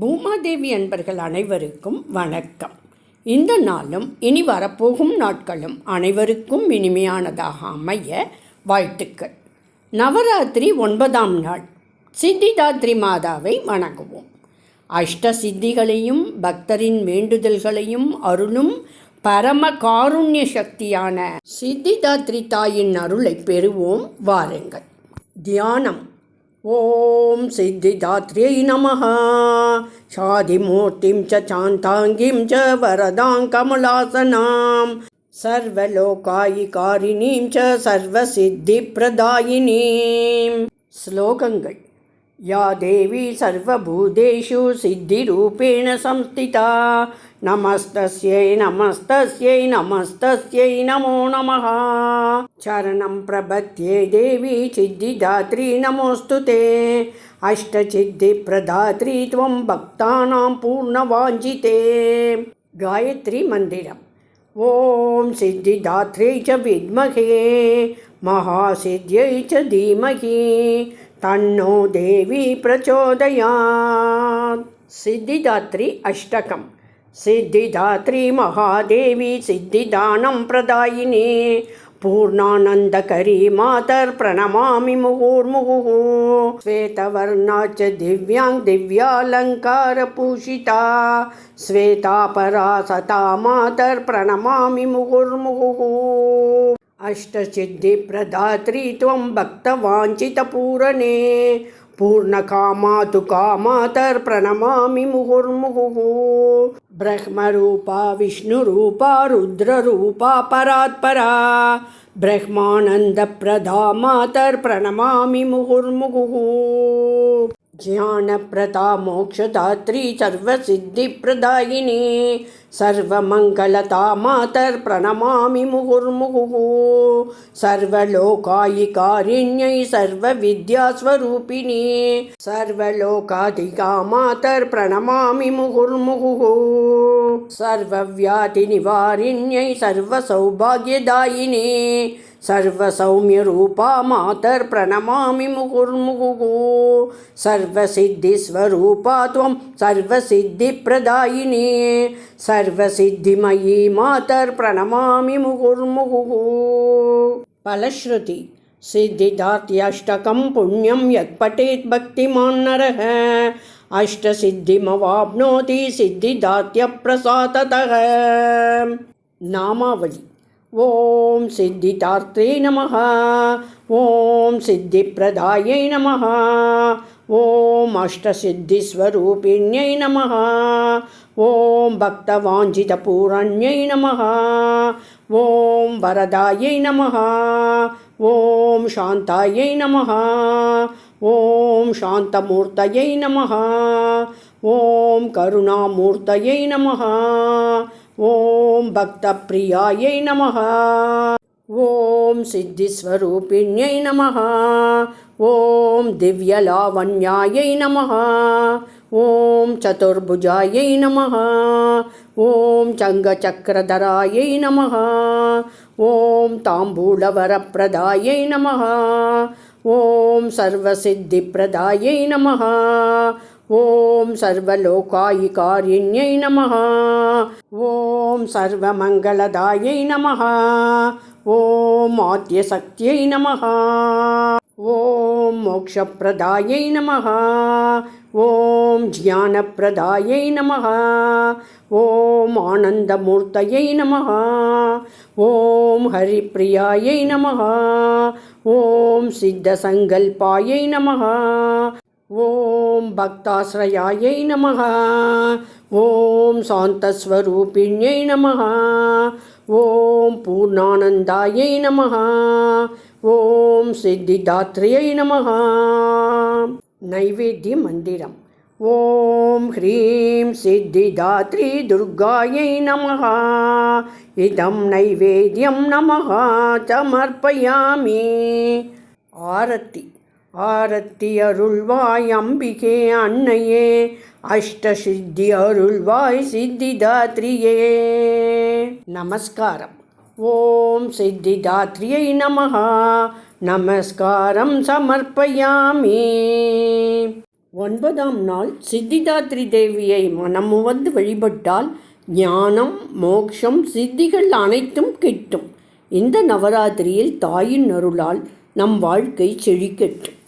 பூமாதேவி அன்பர்கள் அனைவருக்கும் வணக்கம். இந்த நாளும் இனி வரப்போகும் நாட்களும் அனைவருக்கும் இனிமையானதாக அமைய வாழ்த்துக்கள். நவராத்திரி ஒன்பதாம் நாள். சித்திதாத்ரி மாதாவை வணங்குவோம். அஷ்ட சித்திகளையும் பக்தரின் வேண்டுதல்களையும் அருளும் பரம காருண்ய சக்தியான சித்திதாத்ரி தாயின் அருளை பெறுவோம். வாருங்கள். தியானம். ॐ सिद्धिदात्र्यै नमः शादिमूर्तिं च चान्ताङ्गीं च वरदां कमलासनां सर्वलोकायिकारिणीं च सर्वसिद्धिप्रदायिनीं श्लोकङ्गल् या देवी सर्वभूतेषु सिद्धिरूपेण संस्थिता। नमस्तस्यै नमस्तस्यै नमस्तस्यै नमो नमः। चरणं प्रपद्ये देवी सिद्धिदात्री नमोऽस्तु ते। अष्टसिद्धिप्रदात्री त्वं भक्तानां पूर्णवाञ्छिते। गायत्री मन्दिरम्। ॐ सिद्धिदात्र्यै च विद्महे। महासिद्ध्यै च धीमहि तन्नो देवी प्रचोदयात् सिद्धिदात्री अष्टकम् सिद्धिदात्री महादेवी सिद्धिदानं प्रदायिनी पूर्णानन्दकरी मातर्प्रणमामि मुहुर्मुहुः श्वेतवर्णा च दिव्यां दिव्यालङ्कारपूषिता श्वेतापरा सता मातर्प्रणमामि मुहुर्मुहुः अष्टसिद्धिप्रदात्री त्वं भक्तवाञ्छितपूरणे। पूर्णकामा तु कामातर्प्रणमामि मुहुर्मुहुः। ब्रह्मरूपा, विष्णुरूपा, रुद्ररूपा, परात्परा। ब्रह्मानन्दप्रदा, मातर्प्रणमामि मुहुर्मुहुः। ज्ञानप्रदा, मोक्षदात्री, सर्वसिद्धिप्रदायिनी। सर्वमङ्गलता मातर्प्रणमामि मुहुर्मुहुः सर्वलोकायिकारिण्यै सर्वविद्यास्वरूपिणी सर्वलोकाधिका मातर्प्रणमामि मुहुर्मुहुः सर्वव्याधिनिवारिण्यै सर्वसौभाग्यदायिनी सर्वसौम्यरूपा मातर्प्रणमामि मुहुर्मुहुः सर्वसिद्धिस्वरूपा त्वं सर्वसिद्धिप्रदायिनी सर्वसिद्धिमयी मातर्प्रणमामि मुहुर्मुहुः। फलश्रुति सिद्धिदात्याष्टकं पुण्यं यत् पठेत् भक्तिमान् नरः। अष्टसिद्धिमवाप्नोति सिद्धिदात्यप्रसादतः। नामावली ॐ सिद्धिदात्रे नमः। ॐ सिद्धिप्रदायै नमः। ॐ अष्टसिद्धिस्वरूपिण्यै नमः ॐ भक्तवाञ्छितपूरण्यै नमः। ॐ वरदायै नमः। ॐ शान्तायै नमः। ॐ शान्तमूर्तयै नमः। ॐ करुणामूर्तयै नमः। ॐ भक्तप्रियायै नमः। ॐ सिद्धिस्वरूपिण्यै नमः। ॐ दिव्यलावण्यायै नमः ॐ चतुर्भुजायै नमः ॐ चङ्गचक्रधरायै नमः ॐ ताम्बूलवरप्रदायै नमः ॐ सर्वसिद्धिप्रदायै नमः ॐ सर्वलोकायिकारिण्यै नमः ॐ सर्वमङ्गलदायै नमः ॐ आद्यशक्त्यै नमः ॐ मोक्षप्रदायै नमः। ॐ ज्ञानप्रदायै नमः। ॐ आनन्दमूर्तयै नमः। ॐ हरिप्रियायै नमः। ॐ सिद्धसङ्कल्पायै नमः। ॐ भक्ताश्रयायै नमः। ॐ शान्तस्वरूपिण्यै नमः ஓம் பூர்ணானந்தாயை நமஹா. ஓம் சித்திதாத்ரியை நமஹா. நைவேத்திய மந்திரம். ஓம் ஹ்ரீம் சித்திதாத்ரி துர்காயை நமஹா. இதம் நைவேத்தியம் நமஹா. சமர்ப்பயாமி. ஆரத்தி. அருள்வாய் அம்பிகே அன்னையே அஷ்டசித்தி அருள்வாய் சித்திதாத்ரியே. நமஸ்காரம். ஓம் சித்திதாத்ரியை நமகா நமஸ்காரம் சமர்ப்பயாமி. ஒன்பதாம் நாள் சித்திதாத்ரி தேவியை மனமுவந்து வழிபட்டால் ஞானம் மோக்ஷம் சித்திகள் அனைத்தும் கிட்டும். இந்த நவராத்திரியில் தாயின் அருளால் நம் வாழ்க்கை செழிக்கட்டும்.